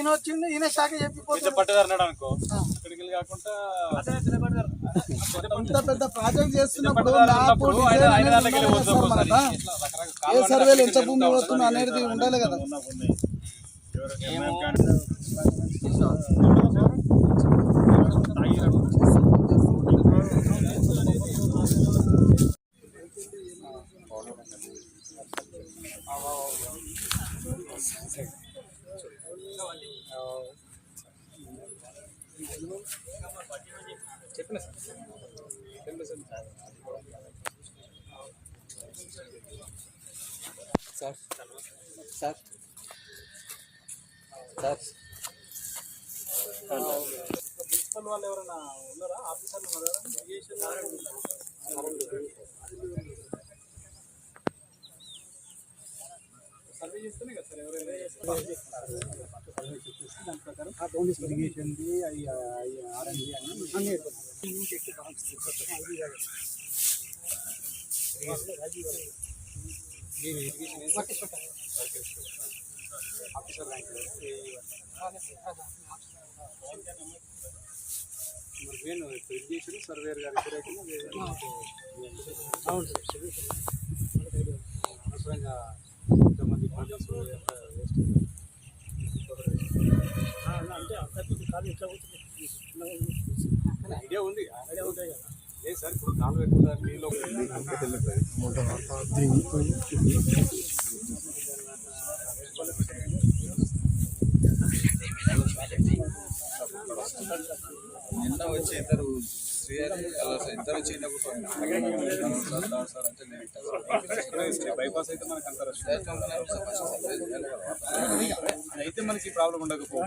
ఈయన వచ్చిండు ఈయన శాఖ చెప్పిపోతుంది అనుకో. అక్కడికి వెళ్ళి కాకుండా ఇంత పెద్ద ప్రాజెక్ట్ చేస్తున్నప్పుడు అనేది ఉండాలి కదా సార్ ఒక్కోసారి. మనకు. ఇట్లా రకరకాల ఏ కాలువ సర్వేలు అనేది ఎంత జరుగుతూ భూమి ఉంటుంది. పోతుంది అనేది ఉండాలి కదా. సార్ సార్ ప్రిన్సిపల్ వాళ్ళు ఎవరైనా ఉన్నారా ఆఫీసర్లు ఉన్నారా ఇరిగేషన్ సర్వే చేస్తేనే కదా సార్ ఎవరైనా దాని ప్రకారం ఇరిగేషన్ది అవి ఆర్ఎండి అని మీరు ఇరిగేషన్ ఆఫీసర్ ర్యాంక్ మరి నేను ఇరిగేషన్ సర్వేర్ గారి ఇద్దరు అవును అనవసరంగా ఇంతమంది ఫండ్స్ ఐడియా ఉంది ఐడియా ఉంటాయి కదా లేదు సార్ ఇప్పుడు కాలు పెట్టుకుంటారు నీళ్ళు నిన్న వచ్చి ఇద్దరు ఇద్దరు వచ్చి ఇంట్లో కూర్చోండి సార్ సార్ సార్ అంటే నేను ఇట్లా బైపాస్ అయితే మనకు అంత అయితే మనకి ప్రాబ్లం ఉండకపో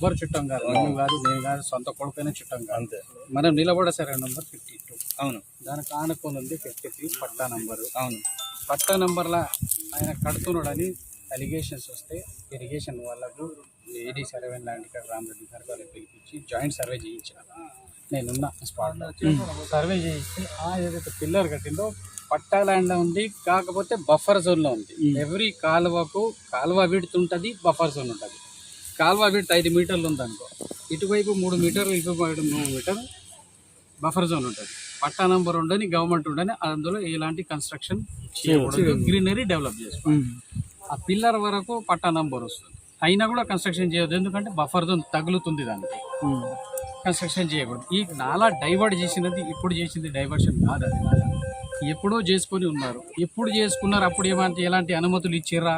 ఎవ్వరు చుట్టం కాదు. నువ్వు కాదు నేను కాదు సొంత కొడుకైనా చుట్టం కాదు. అంతే. మనం నిలబడే సరే నంబర్ ఫిఫ్టీ టూ. అవును. దానికి ఆనుకొని ఉంది ఫిఫ్టీ త్రీ పట్టా నంబరు. అవును. పట్టా నంబర్లా ఆయన కడుతున్నాడని అలిగేషన్స్ వస్తే ఇరిగేషన్ వాళ్ళకు ఏడీ సర్వే ల్యాండ్ ఇక్కడ రామరెడ్డి గారు వాళ్ళకి పిలిపించి జాయింట్ సర్వే చేయించిన నేనున్న స్పాట్లో సర్వే చేయిస్తే ఆ ఏదైతే పిల్లర్ కట్టిందో పట్టా ల్యాండ్లో ఉంది కాకపోతే బఫర్ జోన్లో ఉంది. ఎవ్రీ కాలువకు కాలువ విడుతు ఉంటుంది బఫర్ జోన్ ఉంటుంది. కాలువ విడ్త్ ఐదు మీటర్లు ఉందనుకో. ఇటువైపు మూడు మీటర్లు ఇటువైపు మూడు మీటర్లు బఫర్ జోన్ ఉంటుంది. పట్టా నంబర్ ఉండని గవర్నమెంట్ ఉండని అందులో ఎలాంటి కన్స్ట్రక్షన్ చేయకూడదు. గ్రీనరీ డెవలప్ చేసుకోవాలి. ఆ పిల్లర్ వరకు పట్టా నంబర్ వస్తుంది. అయినా కూడా కన్స్ట్రక్షన్ చేయొద్దు. ఎందుకంటే బఫర్ జోన్ తగులుతుంది దానికి. కన్స్ట్రక్షన్ చేయకూడదు. ఈ నాలా డైవర్ట్ చేసినది ఇప్పుడు చేసింది డైవర్షన్ కాదు అది. నాలా. ఎప్పుడో చేసుకొని ఉన్నారు. ఎప్పుడు చేసుకున్నారు అప్పుడు ఏమంటే ఎలాంటి అనుమతులు ఇచ్చిర్రా?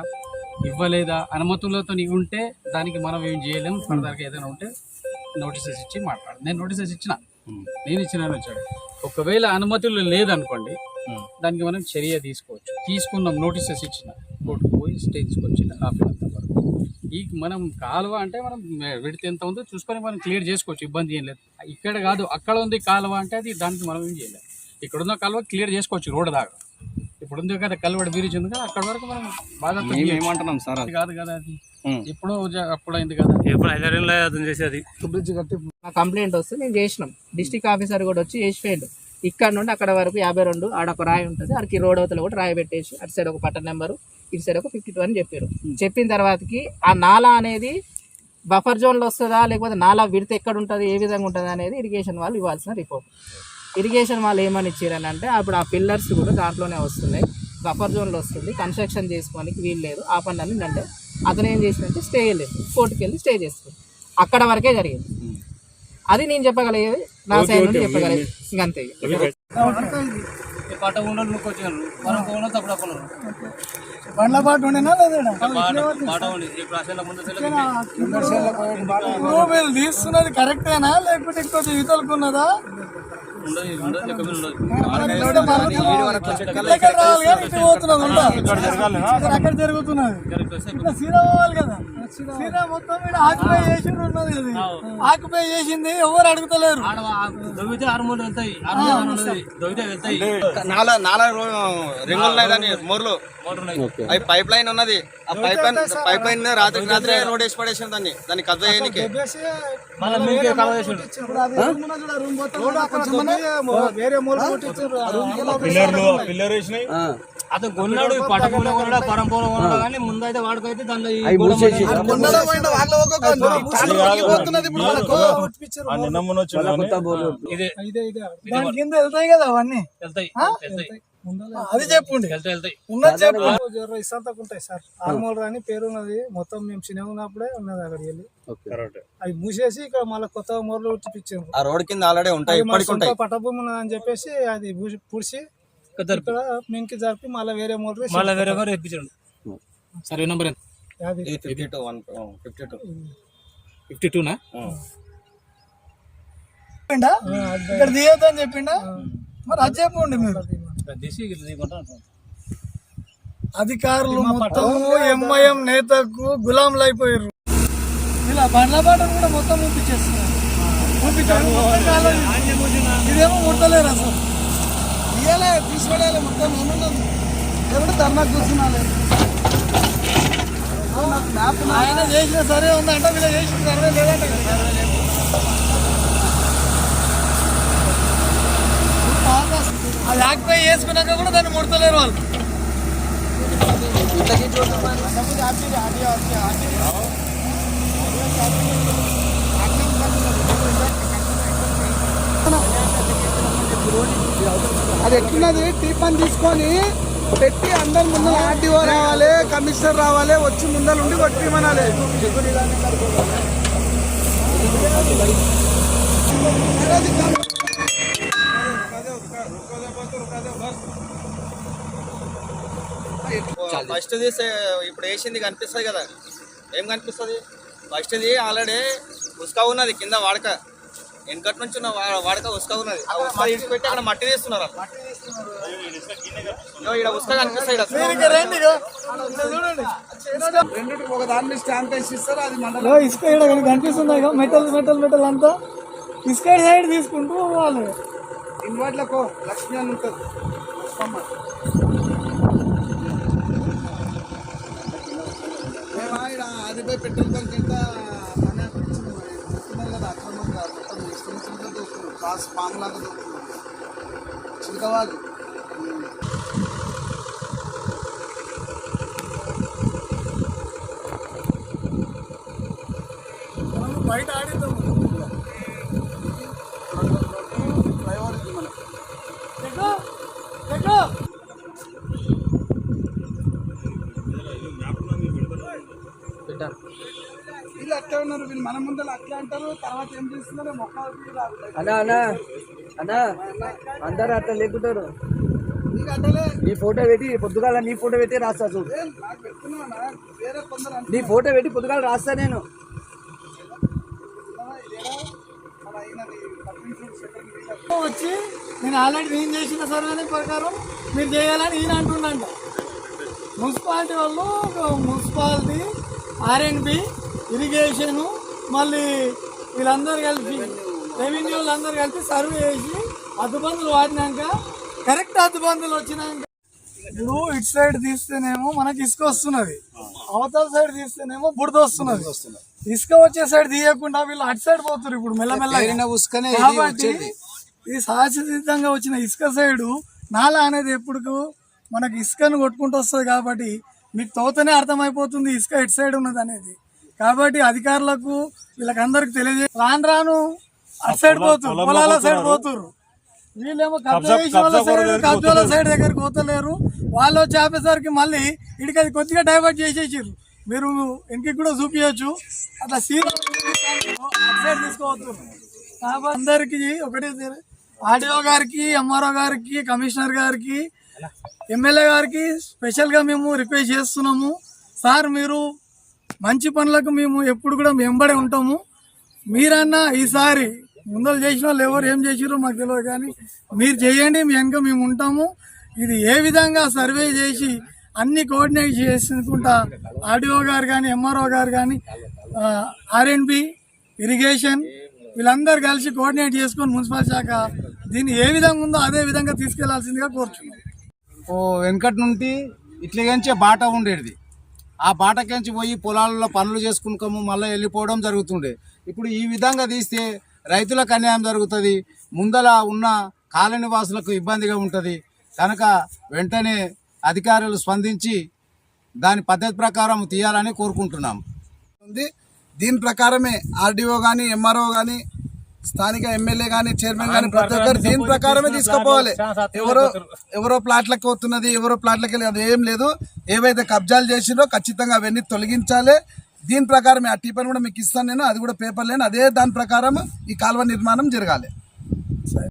ఇవ్వలేదా అనుమతులతో ఉంటే దానికి మనం ఏం చేయలేము. ఫర్దర్గా ఏదైనా ఉంటే నోటీసెస్ ఇచ్చి మాట్లాడు. నేను నోటీసెస్ ఇచ్చిన. నేను ఇచ్చిన వచ్చాడు. ఒకవేళ అనుమతులు లేదనుకోండి దానికి మనం చర్య తీసుకోవచ్చు. తీసుకున్నాం నోటీసెస్ ఇచ్చిన. కోర్టుకు పోయి స్టే తీసుకొచ్చిన అంత వరకు. ఈ మనం కాలువ అంటే మనం విడితే ఎంత ఉందో చూసుకొని మనం క్లియర్ చేసుకోవచ్చు. ఇబ్బంది ఏం లేదు. ఇక్కడ కాదు అక్కడ ఉంది కాలువ అంటే అది దానికి మనం ఏం చేయలేదు ఇక్కడ ఉన్న కాలువ క్లియర్ చేసుకోవచ్చు రోడ్ దాకా. ఇప్పుడు ఉంది కదా కల్వడ బీరీజ్ ఉంది కదా అక్కడ వరకు మనం బాగా ఏమంటున్నాం సార్ అది? కాదు కదా అది. ఎప్పుడో జ- అప్పుడైంది కదా. ఎప్పుడు ఐదారేళ్ళ అతను చేసేది. బ్రిడ్జ్ కట్టి కంప్లైంట్ వస్తే మేము చేసినాం. డిస్టిక్ ఆఫీసర్ కూడా వచ్చి చేసిపోయిండు ఇక్కడ నుండి అక్కడ వరకు యాభై రెండు ఆడ ఒక రాయి ఉంటుంది. అక్కడికి రోడ్ అవతల కూడా రాయి పెట్టేసి అటు సైడ్ ఒక పట్టణ నెంబరు ఇటు సైడ్ ఒక ఫిఫ్టీ టూ అని చెప్పారు. చెప్పిన తర్వాతకి ఆ నాలా అనేది బఫర్ జోన్లో వస్తుందా లేకపోతే నాలా విడత ఎక్కడ ఉంటుంది ఏ విధంగా ఉంటుంది అనేది ఇరిగేషన్ వాళ్ళు ఇవ్వాల్సిన రిపోర్ట్. ఇరిగేషన్ వాళ్ళు ఏమని ఇచ్చారని అంటే అప్పుడు ఆ పిల్లర్స్ కూడా దాంట్లోనే వస్తున్నాయి. బఫర్ జోన్లో వస్తుంది. కన్స్ట్రక్షన్ చేసుకోనికి వీలు లేదు. ఆ పని అని అంటే అతను ఏం చేసినంటే స్టే చేయలేదు కోర్టుకి వెళ్ళి స్టే చేస్తుంది అక్కడ వరకే జరిగింది. అది నేను చెప్పగలిగేది నా సైడ్ నుండి చెప్పగలిగేది. ఇంకంతే ఇక. పట్ట ఉండలు మనం తప్పుడు అప్పుడు బండ్ల పాటు ఉండేనా లేదా తీస్తున్నది కరెక్టేనా లేకపోతే ఇంకొంచెం ఇతలుకున్నదా అక్కడ జరుగుతున్నది? ఇట్లా సీదా పోవాలి కదా. సీదా మొత్తం ఇక్కడ ఆక్యుపై చేసి ఉన్నది ఇది ఆక్యుపై చేసింది ఎవరు అడుగుతలేరు. ఆడ దొవితే ఆరు మూడు వెళ్తాయి. దొవితే వెళ్తాయి. నాలుగు నాలుగు రింగులు ఉన్నాయి దాని మూర్లు. అవి పైప్ లైన్ ఉన్నది. ఆ పైప్ లైన్ పైప్ లైన్ మీద రాత్రి రాత్రి రోడ్ వేసి పడేసింది దాన్ని. దాన్ని కబ్జా చేయడానికి అది మంది వేరే రూమ్కి అతను కొన్నాడు కానీ వాడికైతే దాంట్లో వెళ్తాయి కదా అవన్నీ? వెళ్తాయి అది చెప్పుండి. ఉన్నది చెప్పు. ఇసంతకు ఉంటాయి సార్. ఆర్మోల్ అని పేరు ఉన్నది. మొత్తం మేము చిన్న ఉన్నప్పుడే ఉన్నది అక్కడికి వెళ్ళి. అవి మూసేసి ఇక్కడ మళ్ళీ కొత్త మూరలు ఉట్టిపించారు ఆ రోడ్ కింద ఆల్రెడీ ఉంటాయి పట్టభూమి ఉన్నదని చెప్పేసి అది పూసి- పూడ్చి ఇక్కడ మింకి జరిపి మళ్ళీ వేరే మూరలు మళ్ళీ వేరే వేరే ఇప్పించాడు సరే నెంబర్ ఎంత? Fifty two one fifty two fifty టూనా చెప్పిండా? ఇక్కడ తీయొద్దని చెప్పిండా? మరి అది చెప్పండి మీరు అధికారులు మొత్తం ఎంఐఎం నేతకు గులాంలు అయిపోయారు. ఇలా బండ్ల పాటను కూడా మొత్తం పంపించేస్తున్నారు పంపించారు. ఇదేమో ముడతలేరు అసలు ఇయ్యాలే తీసుకోవాలి మొత్తం ఏమన్నది లేకుంటే ధర్నా కూర్చున్నాలి ఆయన చేసిన సరే ఉందంట వీళ్ళు చేసిన సర్వే లేదంట అది ఆక్పై వేసుకున్నాక కూడా దాన్ని ముడతలేరు వాళ్ళు. అది ఎట్లున్నది? టిఫన్ తీసుకొని పెట్టి అందరి ముందర ఆర్టీఓ రావాలి కమిషనర్ రావాలి వచ్చి ముందర ఉండి కొట్టిమనాలి ఫస్ట్ తీసే ఇప్పుడు వేసింది కనిపిస్తుంది కదా. ఏం కనిపిస్తుంది? ఫస్ట్ది ఆల్రెడీ ఉసుక ఉన్నది కింద వాడక. వెనకటి నుంచి ఉన్న వాడక ఉసుక ఉన్నది ఆ ఉసుక ఇడిచిపెట్టి అక్కడ మట్టి తీస్తున్నారు ఉసుక. ఇక్కడ మండలం ఇగో ఇసుక ఇక్కడ కనిపిస్తుంది మెటల్ మెటల్ మెటల్ అంతా ఇసుక సైడ్ తీసుకుంటూ పోవాలి ఇన్వర్ట్లకు లక్ష్మి అని ఉంటుంది పెట్రోల్ బంక్ ఎంత పని అనిపించింది మరి చెప్తున్నారు కదా అక్రమంగా మొత్తం ఇష్టం చిలుక దొరుకుతుంది కాసు పాములాగా దొరుకుతుంది చిలకవాలి మనం బయట ఆడిద్దాం ఫ్లైఓవర్ ఇది మనకి ఎక్కు, ఎక్కు. వీళ్ళు అట్లా ఉన్నారు వీళ్ళు మన ముందర అట్లా అంటారు తర్వాత ఏం చేస్తున్నారో మొక్క అన్నా అన్నా అన్నా అందరు అట్లా లేకుంటారు. నీ ఫోటో పెట్టి పొద్దుగాల నీ ఫోటో పెట్టి రాస్తా చూడు. నీ ఫోటో పెట్టి పొద్దుగాల రాస్తా నేను. వచ్చి నేను ఆల్రెడీ నేను చేసిన సర్వే ప్రకారం మీరు చేయాలని ఈయన అంటుండంట. మున్సిపాలిటీ వాళ్ళు మున్సిపాలిటీ ఆర్ఎన్బి ఇరిగేషన్ మళ్ళీ వీళ్ళందరూ కలిపి రెవెన్యూ వాళ్ళందరూ కలిపి సర్వే చేసి అద్దుబందులు వాడినాక కరెక్ట్ అద్దుబందులు వచ్చినాక ఇప్పుడు ఇటు సైడ్ తీస్తేనేమో మనకి ఇసుక వస్తున్నది. అవతల సైడ్ తీస్తేనేమో బుడద వస్తున్నది. ఇసుక వచ్చే సైడ్ తీయకుండా వీళ్ళు అటు సైడ్ పోతారు ఇప్పుడు మెల్లమెల్లగా. ఉసుకనే కాబట్టి ఇది సహజసిద్ధంగా వచ్చిన ఇసుక సైడు నాల అనేది ఎప్పుడు మనకి ఇసుకను కొట్టుకుంటూ వస్తుంది కాబట్టి మీకు తోతనే అర్థమైపోతుంది ఇసుక ఎటు సైడ్ ఉన్నది అనేది కాబట్టి అధికారులకు వీళ్ళకందరికి తెలియజే రాను రాను అటు సైడ్ పోతురు పొలాల సైడ్ పోతురు వీళ్ళేమో కబ్జా వాళ్ళ సైడ్ కబ్జాల సైడ్ దగ్గరికి పోతలేరు. వాళ్ళు వచ్చి ఆపేసరికి మళ్ళీ అది కొద్దిగా డైవర్ట్ చేసేసారు మీరు ఇంటికి కూడా చూపించచ్చు అట్లా సైడ్ తీసుకోవచ్చు కాబట్టి అందరికి ఒకటే ఆర్డీఓ గారికి ఎంఆర్ఓ గారికి కమిషనర్ గారికి ఎమ్మెల్యే గారికి స్పెషల్గా మేము రిక్వెస్ట్ చేస్తున్నాము. సార్ మీరు మంచి పనులకు మేము ఎప్పుడు కూడా వెంబడి ఉంటాము. మీరన్నా ఈసారి ముందలు చేసిన వాళ్ళు ఎవరు ఏం చేసిరో మాకు తెలియదు కానీ మీరు చేయండి మీ వెనక మేము ఉంటాము. ఇది ఏ విధంగా సర్వే చేసి అన్ని కోఆర్డినేట్ చేసుకుంటా ఆర్డీఓ గారు కానీ ఎంఆర్ఓ గారు కానీ ఆర్ఎన్బి ఇరిగేషన్ వీళ్ళందరూ కలిసి కోఆర్డినేట్ చేసుకొని మున్సిపల్ శాఖ దీన్ని ఏ విధంగా ఉందో అదే విధంగా తీసుకెళ్ళాల్సిందిగా కోరుచున్నాం. ఓ వెనకటి నుండి ఇట్లకెంచే బాట ఉండేది ఆ బాటకించి పోయి పొలాలలో పనులు చేసుకున్నాము మళ్ళీ వెళ్ళిపోవడం జరుగుతుండే. ఇప్పుడు ఈ విధంగా తీస్తే రైతులకు అన్యాయం జరుగుతుంది ముందల ఉన్న కాలనివాసులకు ఇబ్బందిగా ఉంటుంది. కనుక వెంటనే అధికారులు స్పందించి దాని పద్ధతి ప్రకారం తీయాలని కోరుకుంటున్నాం. ఉంది. దీని ప్రకారమే ఆర్డీఓ కానీ ఎంఆర్ఓ కానీ స్థానిక ఎమ్మెల్యే కానీ చైర్మన్ కానీ ప్రతి ఒక్కరు దీని ప్రకారమే తీసుకుపోవాలి. ఎవరో ఎవరో ప్లాట్లకు పోతున్నది ఎవరో ప్లాట్లకి వెళ్ళి అది ఏం లేదు. ఏవైతే కబ్జాలు చేసిందో ఖచ్చితంగా అవన్నీ తొలగించాలి. దీని ప్రకారమే ఆ టీపన్ కూడా మీకు ఇస్తాను నేను అది కూడా పేపర్ లేని అదే దాని ప్రకారం ఈ కాలువ నిర్మాణం జరగాలి.